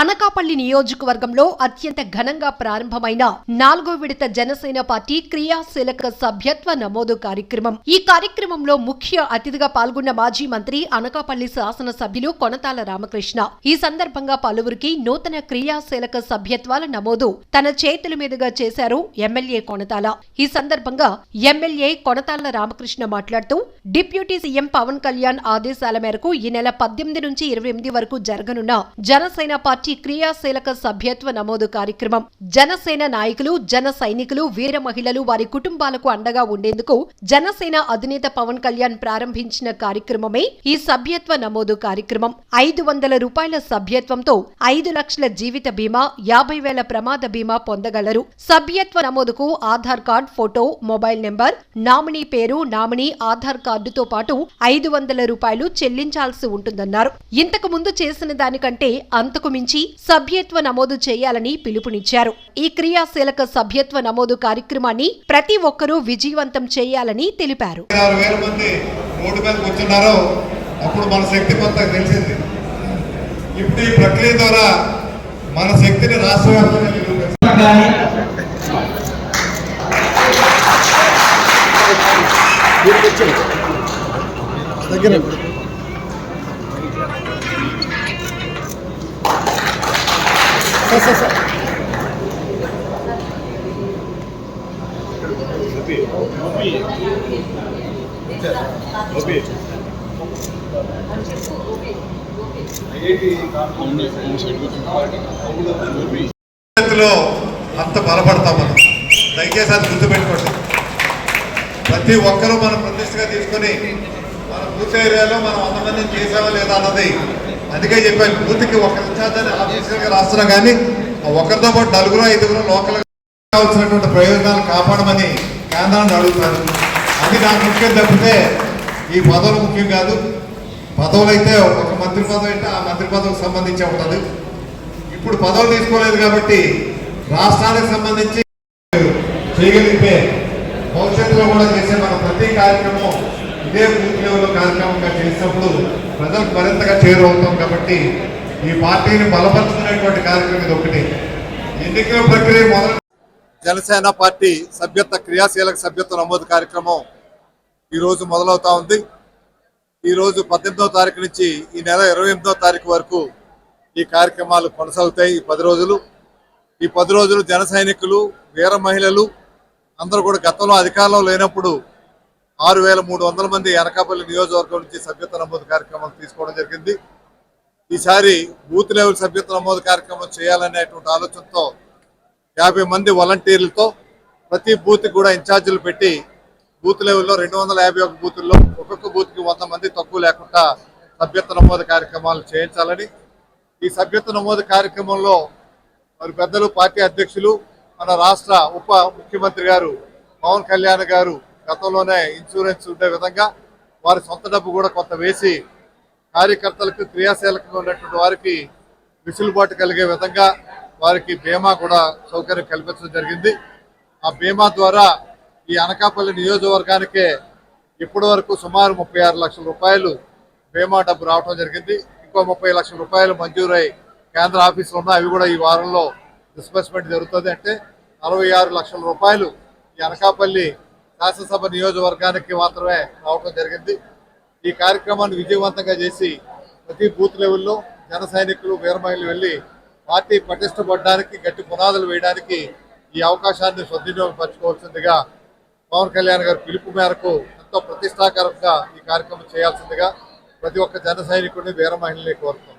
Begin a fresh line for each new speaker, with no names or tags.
అనకాపల్లి నియోజకవర్గంలో అత్యంత ఘనంగా ప్రారంభమైన నాలుగో విడత జనసేన పార్టీ క్రియాశీలక సభ్యత్వ నమోదు కార్యక్రమం. ఈ కార్యక్రమంలో ముఖ్య అతిథిగా పాల్గొన్న మాజీ మంత్రి అనకాపల్లి శాసనసభ్యులు కొనతాల రామకృష్ణ. ఈ సందర్భంగా పలువురికి నూతన క్రియాశీలక సభ్యత్వాల నమోదు తన చేతుల మీదుగా చేశారు ఎమ్మెల్యే కొనతాల. ఈ సందర్భంగా ఎమ్మెల్యే కొనతాల రామకృష్ణ మాట్లాడుతూ డిప్యూటీ సీఎం పవన్ కళ్యాణ్ ఆదేశాల మేరకు ఈ నెల పద్దెనిమిది నుంచి ఇరవై ఎనిమిది వరకు జరగనున్న జనసేన పార్టీ క్రియాశీలక సభ్యత్వ నమోదు కార్యక్రమం. జనసేన నాయకులు జన సైనికులు వీర మహిళలు వారి కుటుంబాలకు అండగా ఉండేందుకు జనసేన అధినేత పవన్ కళ్యాణ్ ప్రారంభించిన కార్యక్రమమే ఈ సభ్యత్వ నమోదు కార్యక్రమం. ఐదు వందల రూపాయల సభ్యత్వంతో ఐదు లక్షల జీవిత బీమా యాభై వేల ప్రమాద బీమా పొందగలరు. సభ్యత్వ నమోదుకు Aadhaar card photo mobile number nominee పేరు నామినీ ఆధార్ కార్డుతో పాటు ఐదు వందల రూపాయలు చెల్లించాల్సి ఉంటుందన్నారు. ఇంతకు ముందు చేసిన దానికంటే అంతకు మించి సభ్యత్వ నమోదు చేయాలని పిలుపునిచ్చారు. ఈ క్రియాశీలక సభ్యత్వ నమోదు కార్యక్రమాన్ని ప్రతి ఒక్కరూ విజయవంతం చేయాలని తెలిపారు.
ఆరు వేల మంది రోడ్డు మీద కూర్చున్నారో అప్పుడు మన శక్తి కొంత తెలిసింది. ఇప్పుడు ఈ ప్రక్రియ ద్వారా మన శక్తిని రాష్ట్ర వ్యాప్తంగా అంత బలపడతాం మనం. దయచేసి అది గుర్తుపెట్టుకోండి. ప్రతి ఒక్కరూ మనం ప్రతిష్టగా తీసుకొని మన బూత్ ఏరియాలో మనం వంద మందిని చేసామా లేదా అన్నది అందుకే చెప్పాను బూత్కి ఒక ఇన్ఛార్జ్ ఆఫీసర్గా రాస్తున్నాం కానీ ఒకరితో పాటు నలుగురు ఐదుగురు లోకల్ కావాల్సినటువంటి ప్రయోజనాలు కాపాడమని కేంద్రాన్ని అడుగుతారు అది నాకు ముఖ్యం తప్పితే ఈ పదవులు ముఖ్యం కాదు. పదవులు అయితే ఒక మంత్రి పదవి అయితే ఆ మంత్రి పదవికి సంబంధించి ఉంటుంది. ఇప్పుడు పదవులు తీసుకోలేదు కాబట్టి రాష్ట్రానికి సంబంధించి చేయగలిగితే భవిష్యత్తులో కూడా చేసే మన ప్రతి కార్యక్రమం ఇదే బూత్ కార్యక్రమంగా చేసినప్పుడు ప్రజలకు మరింతగా చేరువవుతాం కాబట్టి ఈ పార్టీని బలపరుచుకునేటువంటి కార్యక్రమం ఇది ఒకటి. ఎన్నికల ప్రక్రియ మొదలు జనసేన పార్టీ సభ్యత్వ క్రియాశీలక సభ్యత్వ నమోదు కార్యక్రమం ఈరోజు మొదలవుతా ఉంది. ఈరోజు పద్దెనిమిదవ తారీఖు నుంచి ఈ నెల ఇరవై ఎనిమిదవ తారీఖు వరకు ఈ కార్యక్రమాలు కొనసాగుతాయి ఈ పది రోజులు. ఈ పది రోజులు జన సైనికులు వీర మహిళలు అందరూ కూడా గతంలో అధికారంలో లేనప్పుడు ఆరు వేల మూడు వందల మంది అనకాపల్లి నియోజకవర్గం నుంచి సభ్యత్వ నమోదు కార్యక్రమం తీసుకోవడం జరిగింది. ఈసారి బూత్ లెవెల్ సభ్యత్వ నమోదు కార్యక్రమం చేయాలనేటువంటి ఆలోచనతో యాభై మంది వాలంటీర్లతో ప్రతి బూత్కి కూడా ఇన్ఛార్జీలు పెట్టి బూత్ లెవెల్లో రెండు వందల యాభై ఒక బూతుల్లో ఒక్కొక్క బూత్కి వంద మంది తక్కువ లేకుండా సభ్యత్వ నమోదు కార్యక్రమాలు చేయించాలని ఈ సభ్యత్వ నమోదు కార్యక్రమంలో మరి పెద్దలు పార్టీ అధ్యక్షులు మన రాష్ట్ర ఉప ముఖ్యమంత్రి గారు పవన్ కళ్యాణ్ గారు గతంలోనే ఇన్సూరెన్స్ ఉండే విధంగా వారి సొంత డబ్బు కూడా కొంత వేసి కార్యకర్తలకు క్రియాశీలకంగా ఉన్నటువంటి వారికి విసులుబాటు కలిగే విధంగా వారికి బీమా కూడా సౌకర్యం కల్పించడం జరిగింది. ఆ బీమా ద్వారా ఈ అనకాపల్లి నియోజకవర్గానికే ఇప్పటి వరకు సుమారు ముప్పై ఆరు లక్షల రూపాయలు బీమా డబ్బు రావడం జరిగింది. ఇంకో ముప్పై లక్షల రూపాయలు మంజూరై కేంద్ర ఆఫీసులు ఉన్నాయి. అవి కూడా ఈ వారంలో డిస్బర్స్మెంట్ జరుగుతుంది అంటే అరవై ఆరు లక్షల రూపాయలు ఈ అనకాపల్లి శాసనసభ నియోజకవర్గానికి మాత్రమే రావడం జరిగింది. ఈ కార్యక్రమాన్ని విజయవంతంగా చేసి ప్రతి బూత్ లెవెల్లో జన సైనికులు వీరమహిళలు వెళ్ళి పార్టీ పటిష్టపడడానికి గట్టి పునాదులు వేయడానికి ఈ అవకాశాన్ని సద్వినియోగపరచుకోవాల్సిందిగా పవన్ కళ్యాణ్ గారి పిలుపు మేరకు ఎంతో ప్రతిష్టాకరంగా ఈ కార్యక్రమం చేయాల్సిందిగా ప్రతి ఒక్క జన సైనికుడిని వీరమహిళని కోరుతున్నాం.